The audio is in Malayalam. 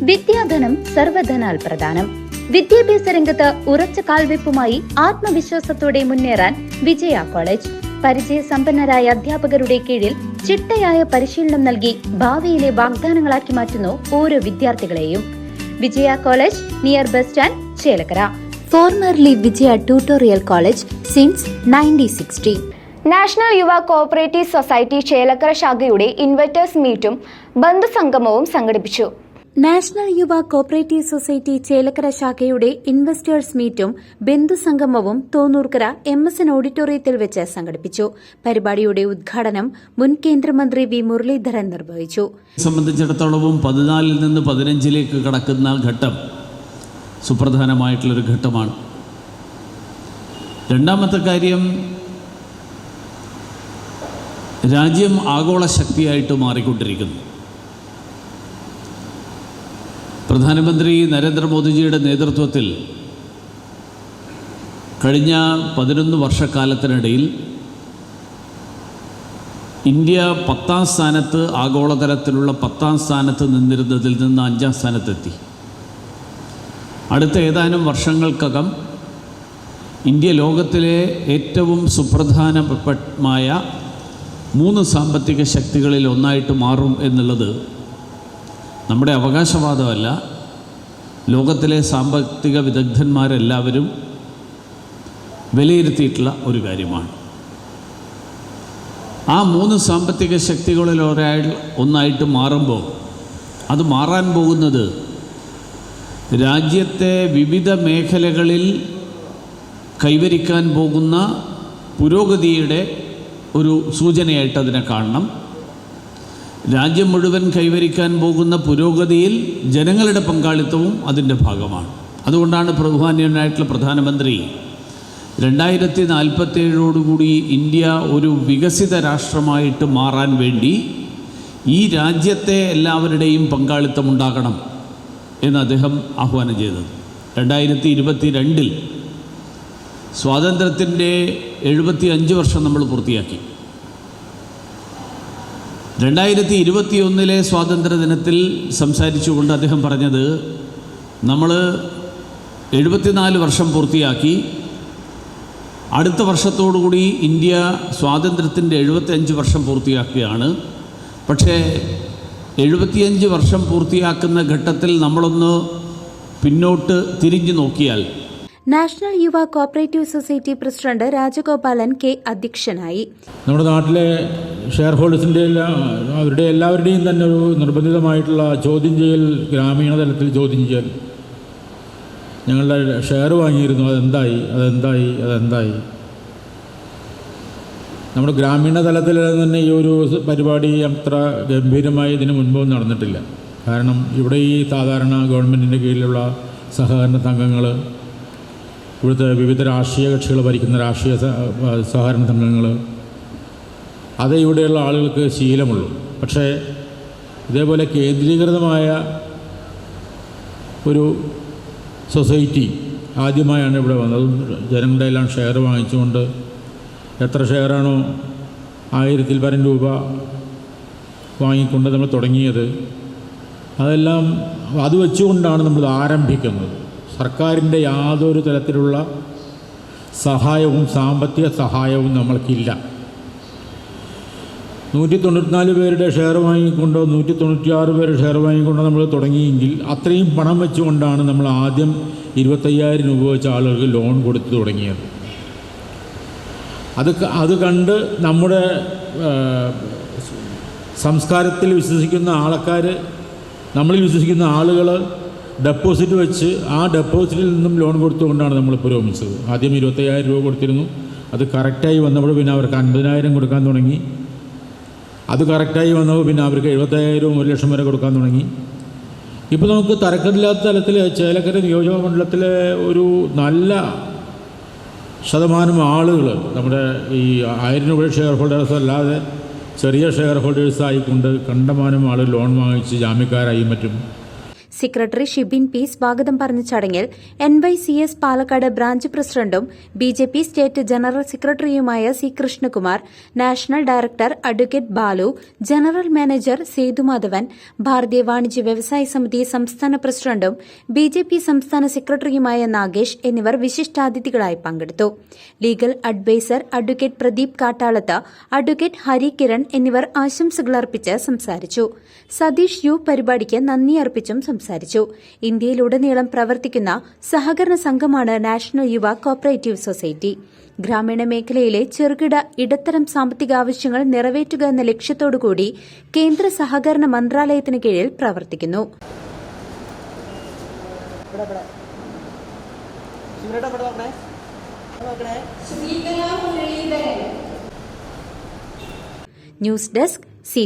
വിദ്യാധനം സർവധനാൽ പ്രധാനം വിദ്യാഭ്യാസ രംഗത്ത് ഉറച്ച കാൽവെപ്പുമായി ആത്മവിശ്വാസത്തോടെ മുന്നേറാൻ വിജയ കോളേജ്. പരിചയ സമ്പന്നരായ അധ്യാപകരുടെ കീഴിൽ ചിട്ടയായ പരിശീലനം നൽകി ഭാവിയിലെ വാഗ്ദാനങ്ങളാക്കി മാറ്റുന്നു ഓരോ വിദ്യാർത്ഥികളെയും. Vijaya college near bus stand Chelakkara. Formerly Vijaya tutorial college since nineteen sixty. National Yuva cooperative society Chelakkara ശാഖയുടെ ഇൻവെർട്ടേഴ്സ് മീറ്റും ബന്ധുസംഗമവും സംഘടിപ്പിച്ചു. National Yuva cooperative society Chelakkara ശാഖയുടെ ഇൻവെസ്റ്റേഴ്സ് മീറ്റും ബന്ധുസംഗമവും തോന്നൂർക്കര എം എസ് എൻ ഓഡിറ്റോറിയത്തിൽ വെച്ച് സംഘടിപ്പിച്ചു. പരിപാടിയുടെ ഉദ്ഘാടനം മുൻ കേന്ദ്രമന്ത്രി വി മുരളീധരൻ നിർവഹിച്ചു. സംബന്ധിച്ചിടത്തോളവും പതിനാലിൽ നിന്ന് പതിനഞ്ചിലേക്ക് കടക്കുന്ന ഘട്ടം സുപ്രധാനമായിട്ടുള്ളൊരു ഘട്ടമാണ്. രണ്ടാമത്തെ കാര്യം രാജ്യം ആഗോള ശക്തിയായിട്ട് മാറിക്കൊണ്ടിരിക്കുന്നു. പ്രധാനമന്ത്രി നരേന്ദ്രമോദിജിയുടെ നേതൃത്വത്തിൽ കഴിഞ്ഞ പതിനൊന്ന് വർഷക്കാലത്തിനിടയിൽ ഇന്ത്യ പത്താം സ്ഥാനത്ത് ആഗോളതലത്തിലുള്ള പത്താം സ്ഥാനത്ത് നിന്നിരുന്നതിൽ നിന്ന് അഞ്ചാം സ്ഥാനത്തെത്തി. അടുത്ത ഏതാനും വർഷങ്ങൾക്കകം ഇന്ത്യ ലോകത്തിലെ ഏറ്റവും സുപ്രധാനമായ മൂന്ന് സാമ്പത്തിക ശക്തികളിൽ ഒന്നായിട്ട് മാറും എന്നുള്ളത് നമ്മുടെ അവകാശവാദമല്ല. ലോകത്തിലെ സാമ്പത്തിക വിദഗ്ധന്മാരെല്ലാവരും വിലയിരുത്തിയിട്ടുള്ള ഒരു കാര്യമാണ്. ആ മൂന്ന് സാമ്പത്തിക ശക്തികളിൽ ഒരാൾ ഒന്നായിട്ട് മാറുമ്പോൾ അത് മാറാൻ പോകുന്നത് രാജ്യത്തെ വിവിധ മേഖലകളിൽ കൈവരിക്കാൻ പോകുന്ന പുരോഗതിയുടെ ഒരു സൂചനയായിട്ട് അതിനെ കാണണം. രാജ്യം മുഴുവൻ കൈവരിക്കാൻ പോകുന്ന പുരോഗതിയിൽ ജനങ്ങളുടെ പങ്കാളിത്തവും അതിന്റെ ഭാഗമാണ്. അതുകൊണ്ടാണ് പ്രധാനമായിട്ടുള്ള പ്രധാനമന്ത്രി രണ്ടായിരത്തി നാൽപ്പത്തേഴോടുകൂടി ഇന്ത്യ ഒരു വികസിത രാഷ്ട്രമായിട്ട് മാറാൻ വേണ്ടി ഈ രാജ്യത്തെ എല്ലാവരുടെയും പങ്കാളിത്തം ഉണ്ടാകണം എന്ന് അദ്ദേഹം ആഹ്വാനം ചെയ്തത്. രണ്ടായിരത്തി ഇരുപത്തി രണ്ടിൽ സ്വാതന്ത്ര്യത്തിന്റെ എഴുപത്തി അഞ്ച് വർഷം നമ്മൾ പൂർത്തിയാക്കി. രണ്ടായിരത്തി ഇരുപത്തിയൊന്നിലെ സ്വാതന്ത്ര്യ ദിനത്തിൽ സംസാരിച്ചുകൊണ്ട് അദ്ദേഹം പറഞ്ഞത് നമ്മൾ എഴുപത്തിനാല് വർഷം പൂർത്തിയാക്കി അടുത്ത വർഷത്തോടുകൂടി ഇന്ത്യ സ്വാതന്ത്ര്യത്തിന്റെ എഴുപത്തിയഞ്ച് വർഷം പൂർത്തിയാക്കുകയാണ്. പക്ഷേ എഴുപത്തിയഞ്ച് വർഷം പൂർത്തിയാക്കുന്ന ഘട്ടത്തിൽ നമ്മളൊന്ന് പിന്നോട്ട് തിരിഞ്ഞു നോക്കിയാൽ national Yuva cooperative society president Rajagopalan K അധ്യക്ഷനായി. നമ്മുടെ നാട്ടിലെ ഷെയർ ഹോൾഡേഴ്സിന്റെ എല്ലാം അവരുടെ എല്ലാവരുടെയും തന്നെ ഒരു നിർബന്ധിതമായിട്ടുള്ള ചോദ്യം ചെയ്യൽ ഗ്രാമീണ തലത്തിൽ ചോദ്യം ചെയ്യൽ. ഞങ്ങളുടെ ഷെയർ വാങ്ങിയിരുന്നു അതെന്തായി അതെന്തായി അതെന്തായി. നമ്മുടെ ഗ്രാമീണ തലത്തിൽ തന്നെ ഈ ഒരു പരിപാടി അത്ര ഗംഭീരമായി ഇതിനു മുൻപൊന്നും നടന്നിട്ടില്ല. കാരണം ഇവിടെ ഈ സാധാരണ ഗവൺമെന്റിന്റെ കീഴിലുള്ള സഹകരണ സംഘങ്ങൾ ഇവിടുത്തെ വിവിധ രാഷ്ട്രീയ കക്ഷികൾ ഭരിക്കുന്ന രാഷ്ട്രീയ സഹകരണ സംഘങ്ങൾ. അത് ഇവിടെയുള്ള ആളുകൾക്ക് ശീലമുള്ളൂ. പക്ഷേ ഇതേപോലെ കേന്ദ്രീകൃതമായ ഒരു സൊസൈറ്റി ആദ്യമായാണ് ഇവിടെ വന്നത്. ജനങ്ങളുടെ എല്ലാം ഷെയർ വാങ്ങിച്ചുകൊണ്ട് എത്ര ഷെയറാണോ ആയിരത്തിൽ പരം രൂപ വാങ്ങിക്കൊണ്ട് നമ്മൾ തുടങ്ങിയത്. അതെല്ലാം അത് വെച്ചുകൊണ്ടാണ് നമ്മൾ ആരംഭിക്കുന്നത്. സർക്കാരിന്റെ യാതൊരു തരത്തിലുള്ള സഹായവും സാമ്പത്തിക സഹായവും നമ്മൾക്കില്ല. നൂറ്റി തൊണ്ണൂറ്റിനാല് പേരുടെ ഷെയർ വാങ്ങിക്കൊണ്ടോ നൂറ്റി തൊണ്ണൂറ്റിയാറ് പേരുടെ ഷെയർ വാങ്ങിക്കൊണ്ടോ നമ്മൾ തുടങ്ങിയെങ്കിൽ അത്രയും പണം വെച്ചുകൊണ്ടാണ് നമ്മൾ ആദ്യം ഇരുപത്തയ്യായിരം രൂപ വെച്ച് ആളുകൾക്ക് ലോൺ കൊടുത്തു തുടങ്ങിയത്. അത് അത് കണ്ട് നമ്മുടെ സംസ്കാരത്തിൽ വിശ്വസിക്കുന്ന ആൾക്കാർ നമ്മളിൽ വിശ്വസിക്കുന്ന ആളുകൾ ഡെപ്പോസിറ്റ് വെച്ച് ആ ഡെപ്പോസിറ്റിൽ നിന്നും ലോൺ കൊടുത്തുകൊണ്ടാണ് നമ്മൾ പുരോഗമിച്ചത് ആദ്യം ഇരുപത്തയ്യായിരം രൂപ കൊടുത്തിരുന്നു. അത് കറക്റ്റായി വന്നപ്പോൾ പിന്നെ അവർക്ക് അൻപതിനായിരം കൊടുക്കാൻ തുടങ്ങി. അത് കറക്റ്റായി വന്നപ്പോൾ പിന്നെ അവർക്ക് എഴുപത്തയ്യായിരവും ഒരു ലക്ഷം വരെ കൊടുക്കാൻ തുടങ്ങി. ഇപ്പോൾ നമുക്ക് തരക്കടില്ലാത്ത തലത്തിൽ ചേലക്കര നിയോജക മണ്ഡലത്തിലെ ഒരു നല്ല ശതമാനം ആളുകൾ നമ്മുടെ ഈ ആയിരം രൂപ ഷെയർ ഹോൾഡേഴ്സ് അല്ലാതെ ചെറിയ ഷെയർ ഹോൾഡേഴ്സ് ആയിക്കൊണ്ട് കണ്ടമാനം ആൾ ലോൺ വാങ്ങിച്ച് ജാമ്യക്കാരായി മറ്റും സെക്രട്ടറി ഷിബിൻ പി സ്വാഗതം പറഞ്ഞ ചടങ്ങിൽ N Y C S Palakkad branch പ്രസിഡന്റും B J P state general സെക്രട്ടറിയുമായ C Krishnakumar national director advocate Balu general manager Sethumadhavan Bharatiya Vanijya Vyavasaya സമിതി സംസ്ഥാന പ്രസിഡന്റും ബി ജെ പി സംസ്ഥാന സെക്രട്ടറിയുമായ നാഗേഷ് എന്നിവർ വിശിഷ്ടാതിഥികളായി പങ്കെടുത്തു. Legal adviser advocate Pradeep Kattalath advocate Hari Kiran എന്നിവർ ആശംസകൾ അർപ്പിച്ച് സംസാരിച്ചു. സതീഷ് യു പരിപാടിക്ക് നന്ദി അർപ്പിച്ചും സംസാരിച്ചു. ഇന്ത്യയിലുടനീളം പ്രവർത്തിക്കുന്ന സഹകരണ സംഘമാണ് നാഷണൽ യുവ കോപ്പറേറ്റീവ് സൊസൈറ്റി. ഗ്രാമീണ മേഖലയിലെ ചെറുകിട ഇടത്തരം സാമ്പത്തിക ആവശ്യങ്ങൾ നിറവേറ്റുക എന്ന ലക്ഷ്യത്തോടുകൂടി കേന്ദ്ര സഹകരണ മന്ത്രാലയത്തിന് കീഴിൽ പ്രവർത്തിക്കുന്നു. News desk C